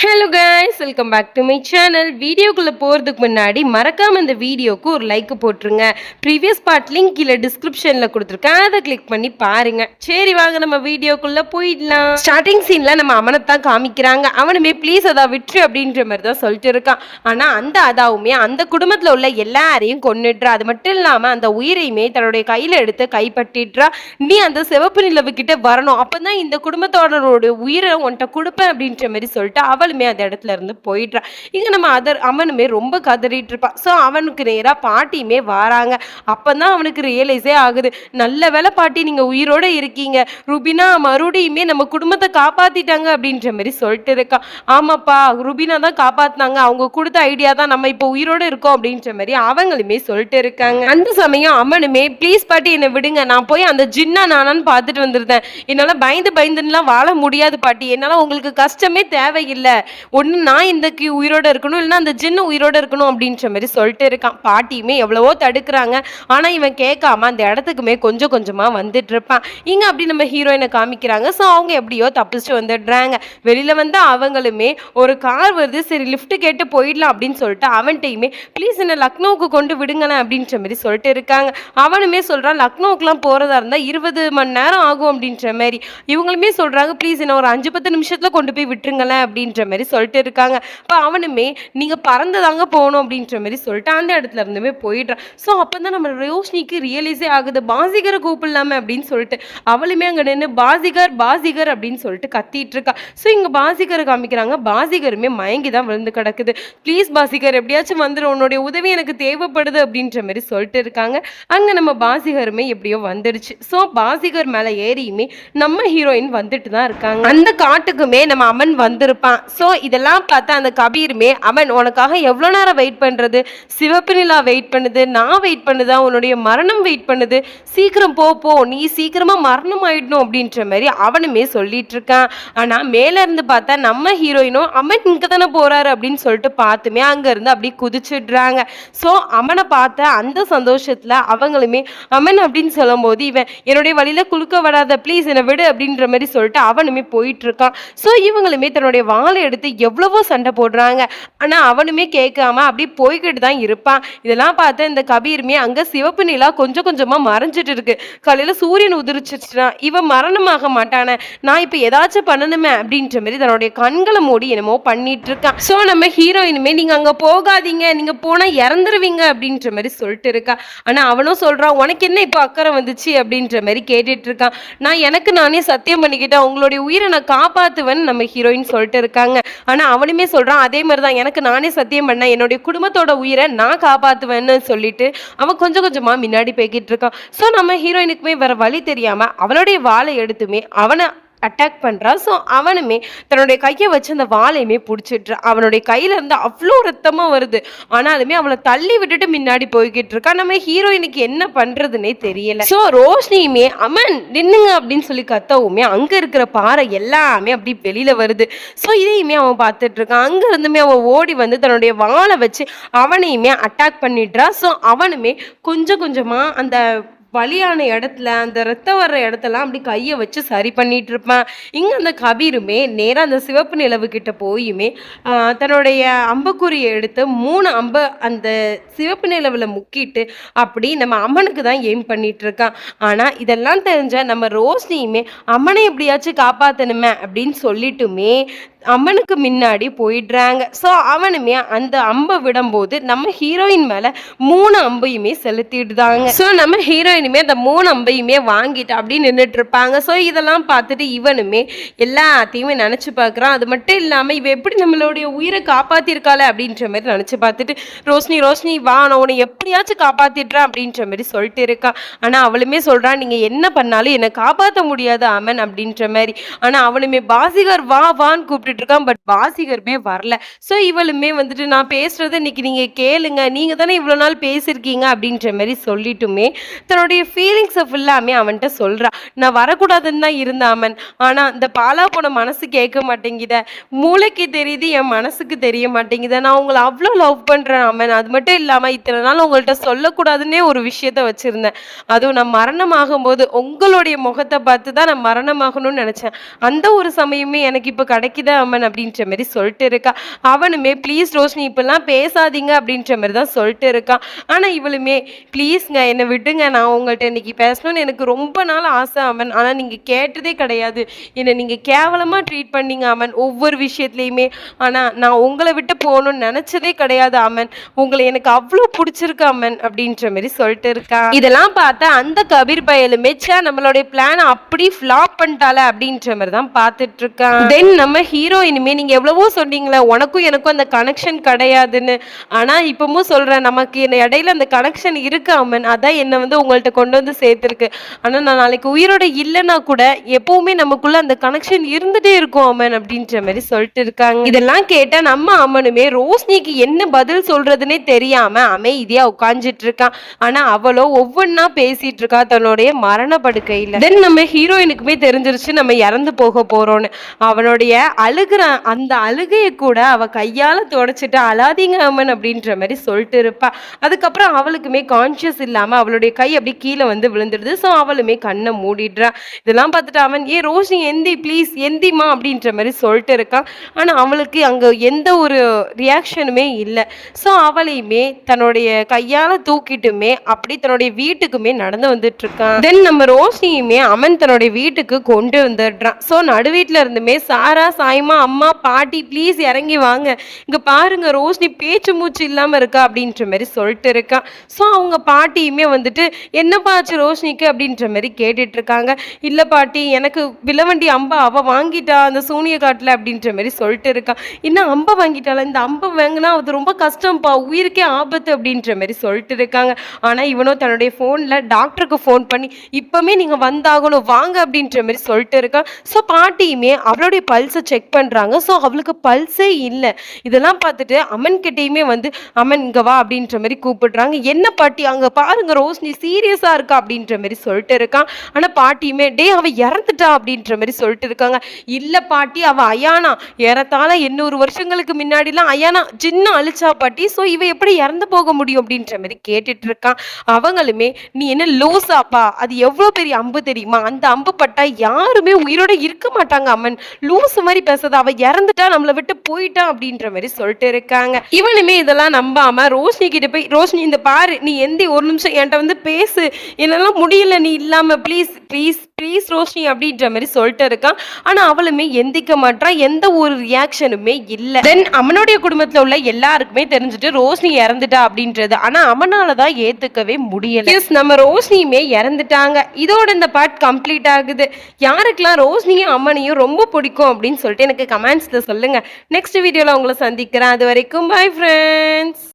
Hello guys welcome back to my channel வீடியோக்குள்ளே போகிறதுக்கு முன்னாடி மறக்காமல் இந்த வீடியோக்கு ஒரு லைக் போட்டுருங்க. ப்ரீவியஸ் பார்ட் லிங்க் கீழே டிஸ்கிரிப்ஷனில் கொடுத்துருக்கேன். அதை கிளிக் பண்ணி பாருங்க. சரி வாங்க நம்ம வீடியோக்குள்ளே போயிடலாம். ஸ்டார்டிங் சீனில் நம்ம அவனை தான் காமிக்கிறாங்க. அவனுமே ப்ளீஸ் அதா விட்டுரு அப்படின்ற மாதிரி தான் சொல்லிட்டு இருக்கான். ஆனால் அந்த அதாவுமே அந்த குடும்பத்தில் உள்ள எல்லாரையும் கொண்டுடுறா அது மட்டும் இல்லாமல் அந்த உயிரையுமே தன்னுடைய கையில் எடுத்து கைப்பற்றிடுறா. நீ அந்த சிவப்பு நிலவுகிட்ட வரணும். அப்போ தான் இந்த குடும்பத்தோடரோட உயிரை உன்கிட்ட கொடுப்பேன் அப்படின்ற மாதிரி சொல்லிட்டு அவன் அவளுமே அந்த இடத்துல இருந்து போயிடுறா. இங்கே நம்ம அதர் அவனுமே ரொம்ப கதறிட்டு இருப்பான் ஸோ அவனுக்கு நேராக பாட்டியுமே வராங்க. அப்போ தான் அவனுக்கு ரியலைஸே ஆகுது. நல்ல வேலை பாட்டி நீங்கள் உயிரோட இருக்கீங்க. ருபினா மறுபடியுமே நம்ம குடும்பத்தை காப்பாத்திட்டாங்க அப்படின்ற மாதிரி சொல்லிட்டு இருக்கான் ஆமாப்பா ருபினா தான் காப்பாத்தினாங்க. அவங்க கொடுத்த ஐடியா தான் நம்ம இப்போ உயிரோட இருக்கோம் அப்படின்ற மாதிரி அவங்களுமே சொல்லிட்டு இருக்காங்க. அந்த சமயம் அவனுமே ப்ளீஸ் பாட்டி என்னை விடுங்க. நான் போய் அந்த ஜின்னா நானான்னு பார்த்துட்டு வந்திருந்தேன். என்னால் பயந்து பயந்துன்னுலாம் வாழ முடியாது பாட்டி. என்னால் உங்களுக்கு கஷ்டமே தேவையில்லை. ஒன்று நான் இந்த கி உயிரோட இருக்கணும் இல்லைன்னா அந்த ஜின்னு உயிரோடு இருக்கணும் அப்படின்ற மாதிரி சொல்லிட்டு இருக்கான். பாட்டியுமே எவ்வளவோ தடுக்கிறாங்க. ஆனால் இவன் கேட்காம அந்த இடத்துக்குமே கொஞ்சம் கொஞ்சமாக வந்துட்டு இருப்பான். இங்கே அப்படி நம்ம ஹீரோயினை காமிக்கிறாங்க. ஸோ அவங்க எப்படியோ தப்பிச்சுட்டு வந்துடுறாங்க. வெளியில் வந்து அவங்களுமே ஒரு கார் வருது. சரி லிஃப்ட் கேட்டு போயிடலாம் அப்படின்னு சொல்லிட்டு அவன்கிட்டையுமே ப்ளீஸ் என்னை லக்னோவுக்கு கொண்டு விடுங்களேன் அப்படின்ற மாதிரி சொல்லிட்டு இருக்காங்க. அவனுமே சொல்கிறான் லக்னோவுக்குலாம் போகிறதா இருந்தால் இருபது மணி நேரம் ஆகும் அப்படின்ற மாதிரி. இவங்களுமே சொல்கிறாங்க ப்ளீஸ் என்ன ஒரு அஞ்சு பத்து நிமிஷத்தில் கொண்டு போய் விட்டுருங்களேன் அப்படின்ற மாதிரி சொல்லிட்டு இருக்காங்க. இப்போ அவனுமே நீங்கள் பறந்துதாங்க போகணும் அப்படின்ற மாதிரி சொல்லிட்டு அந்த இடத்துல இருந்துமே போயிடுறான். ஸோ அப்போ தான் நம்ம ரோஷினிக்கு ரியலைஸே ஆகுது. பாசிகரை கூப்பிடலாமே அப்படின்னு சொல்லிட்டு அவளுமே அங்கே நின்று பாசிகர் பாசிகர் அப்படின்னு சொல்லிட்டு கத்திட்டு இருக்கா. ஸோ இங்கே பாசிகரை காமிக்கிறாங்க. பாசிகருமே மயங்கி தான் விழுந்து கிடக்குது. ப்ளீஸ் பாசிகர் எப்படியாச்சும் வந்துடும் உன்னுடைய உதவி எனக்கு தேவைப்படுது அப்படின்ற மாதிரி சொல்லிட்டு இருக்காங்க. அங்கே நம்ம பாசிகருமே எப்படியோ வந்துடுச்சு. ஸோ பாசிகர் மேலே ஏறியுமே நம்ம ஹீரோயின் வந்துட்டு தான் இருக்காங்க. அந்த காட்டுக்குமே நம்ம அமன் வந்திருப்பான். ஸோ இதெல்லாம் பார்த்தா அந்த கபீருமே அவன் உனக்காக எவ்வளோ நேரம் வெயிட் பண்ணுறது சிவப்பு நிலா வெயிட் பண்ணுது நான் வெயிட் பண்ணுதா? உன்னுடைய மரணம் வெயிட் பண்ணுது. சீக்கிரம் போ போ. நீ சீக்கிரமாக மரணம் ஆயிடணும் அப்படின்ற மாதிரி அவனுமே சொல்லிட்டு இருக்கான். ஆனால் மேலே இருந்து பார்த்தா நம்ம ஹீரோயினும் அமன் இங்கே தானே போகிறாரு அப்படின்னு சொல்லிட்டு பார்த்துமே அங்கேருந்து அப்படி குதிச்சிடுறாங்க. ஸோ அவனை பார்த்த அந்த சந்தோஷத்தில் அவங்களுமே அமன் அப்படின்னு சொல்லும்போது இவன் என்னுடைய வழியில் குலுக்க வராத ப்ளீஸ் என்னை விடு அப்படின்ற மாதிரி சொல்லிட்டு அவனுமே போயிட்டு இருக்கான். ஸோ இவங்களுமே தன்னுடைய வாழை எடுத்து எவ்வளவோ சண்டை போடுறாங்க. ஆனால் அவனுமே கேட்காம அப்படியே போய்கிட்டு தான் இருப்பான். இதெல்லாம் பார்த்து இந்த கபீருமே அங்கே சிவப்பு நிலா கொஞ்சம் கொஞ்சமாக மறைஞ்சிட்டு இருக்கு. காலையில் சூரியன் உதிரிச்சிச்சுனா இவன் மரணமாக மாட்டானே. நான் இப்போ ஏதாச்சும் பண்ணணுமே அப்படின்ற மாதிரி தன்னுடைய கண்களை மூடி என்னமோ பண்ணிட்டு இருக்கான். ஸோ நம்ம ஹீரோயினுமே நீங்கள் அங்கே போகாதீங்க. நீங்கள் போனால் இறந்துருவீங்க அப்படின்ற மாதிரி சொல்லிட்டு இருக்கா. ஆனால் அவனும் சொல்கிறான் உனக்கு என்ன இப்போ அக்கறை வந்துச்சு? அப்படின்ற மாதிரி கேட்டுட்டு இருக்கான். நான் எனக்கு நானே சத்தியம் பண்ணிக்கிட்டேன் உங்களுடைய உயிரை நான் காப்பாற்றுவேன்னு நம்ம ஹீரோயின் சொல்லிட்டு இருக்காங்க. ஆனால் அவனுமே சொல்கிறான் அதே மாதிரி தான் எனக்கு நானே சத்தியம் பண்ணேன். என்னுடைய குடும்பத்தோட உயிரை நான் காப்பாற்றுவேன்னு சொல்லிட்டு அவன் கொஞ்சம் கொஞ்சமாக முன்னாடி போய்கிட்டு இருக்கான். ஸோ நம்ம ஹீரோயினுக்குமே வேற வழி தெரியாமல் அவளுடைய வாழை எடுத்துமே அவனை அட்டாக் பண்ணுறா ஸோ அவனுமே தன்னுடைய கையை வச்சு அந்த வாழையுமே பிடிச்சிட்றான் அவனுடைய கையில் இருந்து அவ்வளோ ரத்தமாக வருது. ஆனாலுமே அவளை தள்ளி விட்டுட்டு முன்னாடி போய்கிட்டு இருக்கா. நம்ம ஹீரோயினுக்கு என்ன பண்ணுறதுனே தெரியல. ஸோ ரோஷினியுமே அமன் நின்னுங்க அப்படின்னு சொல்லி கத்தவுமே அங்கே இருக்கிற பாறை எல்லாமே அப்படி வெளியில் வருது. ஸோ இதையுமே அவன் பார்த்துட்டு இருக்கான். அங்கேருந்துமே அவன் ஓடி வந்து தன்னுடைய வாழை வச்சு அவனையுமே அட்டாக் பண்ணிடுறா. ஸோ அவனுமே கொஞ்சம் கொஞ்சமாக அந்த வலியான இடத்துல அந்த ரத்தம் வர்ற இடத்தெல்லாம் அப்படி கையை வச்சு சரி பண்ணிட்டு இருப்பேன் இங்கே அந்த கபீருமே நேராக அந்த சிவப்பு நிலவு கிட்ட போயுமே தன்னுடைய அம்பக்குறியை எடுத்து மூணு அம்பை அந்த சிவப்பு நிலவில் முக்கிட்டு அப்படி நம்ம அம்மனுக்கு தான் எய்ம் பண்ணிட்டு இருக்கான் ஆனால் இதெல்லாம் தெரிஞ்ச நம்ம ரோஷினியுமே அம்மனை எப்படியாச்சும் காப்பாற்றணுமே அப்படின்னு சொல்லிட்டுமே அம்மனுக்கு முன்னாடி போயிடுறாங்க. ஸோ அவனுமே அந்த அம்பை விடும்போது நம்ம ஹீரோயின் மேலே மூணு அம்பையுமே செலுத்திடுதாங்க ஸோ நம்ம ஹீரோயினுமே அந்த மூணு அம்பையுமே வாங்கிட்டு அப்படி நின்றுட்டு இருப்பாங்க ஸோ இதெல்லாம் பார்த்துட்டு இவனுமே எல்லாத்தையுமே நினச்சி பார்க்குறான். அது மட்டும் இல்லாமல் இவன் எப்படி நம்மளுடைய உயிரை காப்பாற்றிருக்காளே அப்படின்ற மாதிரி நினச்சி பார்த்துட்டு ரோஷினி ரோஷினி வா நான் உன்னை எப்படியாச்சும் காப்பாற்றிடுறேன் அப்படின்ற மாதிரி சொல்லிட்டு இருக்கான் ஆனால் அவளுமே சொல்கிறான் நீங்கள் என்ன பண்ணாலும் என்னை காப்பாற்ற முடியாது அமன் அப்படின்ற மாதிரி. ஆனால் அவனுமே பாசிகர் வா வான்னு கூப்பிட்டு கூப்பிட்டுட்டு இருக்கான் பட் பாசிகருமே வரல. ஸோ இவளுமே வந்துட்டு நான் பேசுகிறத இன்னைக்கு நீங்கள் கேளுங்க. நீங்கள் தானே இவ்வளோ நாள் பேசியிருக்கீங்க? அப்படின்ற மாதிரி சொல்லிட்டுமே தன்னுடைய ஃபீலிங்ஸை ஃபுல்லாமே அவன்கிட்ட சொல்கிறா நான் வரக்கூடாதுன்னு தான் இருந்த அவன் ஆனால் இந்த பாலா போன மனசு கேட்க மாட்டேங்குத. மூளைக்கு தெரியுது என் மனசுக்கு தெரிய மாட்டேங்குது. நான் உங்களை அவ்வளோ லவ் பண்ணுறேன் அவன் அது மட்டும் இல்லாமல் இத்தனை நாள் உங்கள்கிட்ட சொல்லக்கூடாதுன்னே ஒரு விஷயத்த வச்சுருந்தேன். அதுவும் நான் மரணமாகும்போது உங்களுடைய முகத்தை பார்த்து தான் நான் மரணமாகணும்னு நினச்சேன். அந்த ஒரு சமயமே எனக்கு இப்போ கிடைக்குதா அம்மன் அப்படின்ற மாதிரி சொல்லிட்டு இருக்கா. அவனுமே ப்ளீஸ் ரோஷினி இப்பெல்லாம் பேசாதீங்க அப்படின்ற மாதிரி தான் சொல்லிட்டு இருக்கான் ஆனால் இவளுமே ப்ளீஸ்ங்க என்னை விடுங்க. நான் உங்கள்கிட்ட இன்னைக்கு பேசணும்னு எனக்கு ரொம்ப நாள் ஆசை அம்மன். ஆனால் நீங்கள் கேட்டதே கிடையாது. என்னை நீங்கள் கேவலமாக ட்ரீட் பண்ணீங்க அம்மன் ஒவ்வொரு விஷயத்துலையுமே. ஆனால் நான் உங்களை விட்டு போகணும்னு நினச்சதே கிடையாது அம்மன். உங்களை எனக்கு அவ்வளோ பிடிச்சிருக்கு அம்மன் அப்படின்ற மாதிரி சொல்லிட்டு இருக்கான் இதெல்லாம் பார்த்தா அந்த கபீர் பயலுமே ச்சே நம்மளுடைய பிளான் அப்படி ஃப்ளாப் பண்ணிட்டால அப்படின்ற மாதிரி தான் பார்த்துட்டு இருக்கான் தென் நம்ம ஹீரோயினுமே நீங்க எவ்வளவோ சொன்னீங்களே உனக்கும் எனக்கும் அந்த கனெக்ஷன் கிடையாதுன்னு. ஆனா இப்பவும் சொல்றேன் நமக்கு இந்த இடையில அந்த கனெக்ஷன் இருக்கு அம்மன் அதான் என்னை வந்து உங்கள்ட்ட கொண்டு வந்து சேர்த்துருக்கு. ஆனா நான் நாளைக்கு உயிரோட இல்லைன்னா கூட எப்பவுமே நமக்குள்ள அந்த கனெக்ஷன் இருந்துட்டே இருக்கும் அம்மன் அப்படின்ற மாதிரி சொல்லிட்டு இருக்காங்க. இதெல்லாம் கேட்டா நம்ம அம்மனுமே ரோஷினிக்கு என்ன பதில் சொல்றதுன்னே தெரியாம அமைதியா உட்காந்துட்டு இருக்கான் ஆனா அவளோ ஒவ்வொன்னா பேசிட்டு இருக்கா தன்னுடைய மரண படுக்கையில. தென் நம்ம ஹீரோயினுக்குமே தெரிஞ்சிருச்சு நம்ம இறந்து போக போறோம்னு. அவனுடைய அல் அழுகிறான். அந்த அழுகையை கூட அவள் கையால் துடைச்சிட்டு அழாதீங்க அம்மன் அப்படின்ற மாதிரி சொல்லிட்டு இருப்பா. அதுக்கப்புறம் அவளுக்குமே கான்ஷியஸ் இல்லாமல் அவளுடைய கை அப்படி கீழே வந்து விழுந்துடுது. ஸோ அவளுமே கண்ணை மூடிடுறா. இதெல்லாம் பார்த்துட்டு அவன் ஏ ரோஷினி எந்தி ப்ளீஸ் எந்திமா அப்படின்ற மாதிரி சொல்லிட்டு இருக்கான் ஆனால் அவளுக்கு அங்கே எந்த ஒரு ரியாக்ஷனுமே இல்லை. ஸோ அவளையுமே தன்னுடைய கையால் தூக்கிட்டுமே அப்படி தன்னுடைய வீட்டுக்குமே நடந்து வந்துட்டு இருக்கான் தென் நம்ம ரோஷினியுமே அவன் தன்னுடைய வீட்டுக்கு கொண்டு வந்துடுறான் ஸோ நடுவீட்டில் இருந்துமே சாரா சாய்மா அம்மா பாட்டி ப்ளீஸ் இறங்கி வாங்க. இங்க பாருங்க ரோஷினி பேச்சு மூச்சு இல்லாம இருக்கா? அப்படின்ற மாதிரி சொல்லிட்டு இருக்கான் ஸோ அவங்க பாட்டியுமே வந்துட்டு என்னப்பா ஆச்சு ரோஷினிக்கு அப்படின்ற மாதிரி கேட்டுட்டு இருக்காங்க. இல்ல பாட்டி எனக்கு விலவண்டி அம்பா அவ வாங்கிட்டா அந்த சூனிய காட்டில் அப்படின்ற மாதிரி சொல்லிட்டு இருக்கான் இன்னும் அம்பை வாங்கிட்டாலும் இந்த அம்பை வாங்கினா அது ரொம்ப கஷ்டம்ப்பா உயிருக்கே ஆபத்து அப்படின்ற மாதிரி சொல்லிட்டு இருக்காங்க. ஆனா இவனும் தன்னுடைய ஃபோன்ல டாக்டருக்கு ஃபோன் பண்ணி இப்பவுமே நீங்க வந்தாகணும் வாங்க அப்படின்ற மாதிரி சொல்லிட்டு இருக்கான் ஸோ பாட்டியுமே அவளுடைய பல்ஸை செக் பண்றாங்க. ஸோ அவளுக்கு பல்ஸே இல்லை. இதெல்லாம் பார்த்துட்டு அம்மன் கிட்டேயுமே வந்து அம்மன் இங்கே வா அப்படின்ற மாதிரி கூப்பிடுறாங்க. என்ன பாட்டி? அங்க பாருங்க ரோஷினி சீரியஸாக இருக்கா? அப்படின்ற மாதிரி சொல்லிட்டு இருக்கான். ஆனா பாட்டியுமே டே அவ இறந்துட்டா அப்படின்ற மாதிரி சொல்லிட்டு இருக்காங்க. இல்ல பாட்டி அவ அயானா. ஏறத்தாழ எண்ணூறு வருஷங்களுக்கு முன்னாடிலாம் அயானா சின்ன அழிச்சா பாட்டி. ஸோ இவ எப்படி இறந்து போக முடியும்? அப்படின்ற மாதிரி கேட்டுட்டு இருக்கான். அவங்களுமே நீ என்ன லூசாப்பா? அது எவ்வளோ பெரிய அம்பு தெரியுமா? அந்த அம்பு பட்டா யாருமே உயிரோட இருக்க மாட்டாங்க அம்மன். லூஸ் மாதிரி பேசுறது அவ இறந்துட்டா நம்மளை விட்டு போயிட்டா அப்படின்ற மாதிரி சொல்லிட்டு இருக்காங்க. இவனுமே இதெல்லாம் நம்பாம ரோஷினி கிட்ட போய் ரோஷினி இந்த பாரு நீ எந்த ஒரு நிமிஷம் என்கிட்ட வந்து பேசு. என்னெல்லாம் முடியல நீ இல்லாம ப்ளீஸ் ப்ளீஸ் ப்ளீஸ் ரோஷினி அப்படின்ற மாதிரி சொல்லிட்டு இருக்கான். ஆனா அவளுமே எந்திக்க மாட்டான் எந்த ஒரு ரியாக்ஷனுமே இல்ல. தென் அவனுடைய குடும்பத்துல உள்ள எல்லாருக்குமே தெரிஞ்சுட்டு ரோஷினி இறந்துட்டா அப்படின்றது. ஆனா அவனால தான் ஏத்துக்கவே முடியல. எஸ் நம்ம ரோஷினியுமே இறந்துட்டாங்க. இதோட இந்த பார்ட் கம்ப்ளீட் ஆகுது. யாருக்கெல்லாம் ரோஷினியும் அம்மனையும் ரொம்ப பிடிக்கும் அப்படின்னு சொல்லிட்டு எனக்கு கமெண்ட்ஸ்ல சொல்லுங்க. நெக்ஸ்ட் வீடியோல உங்களை சந்திக்கிறேன். அது வரைக்கும் பாய் ஃப்ரெண்ட்ஸ்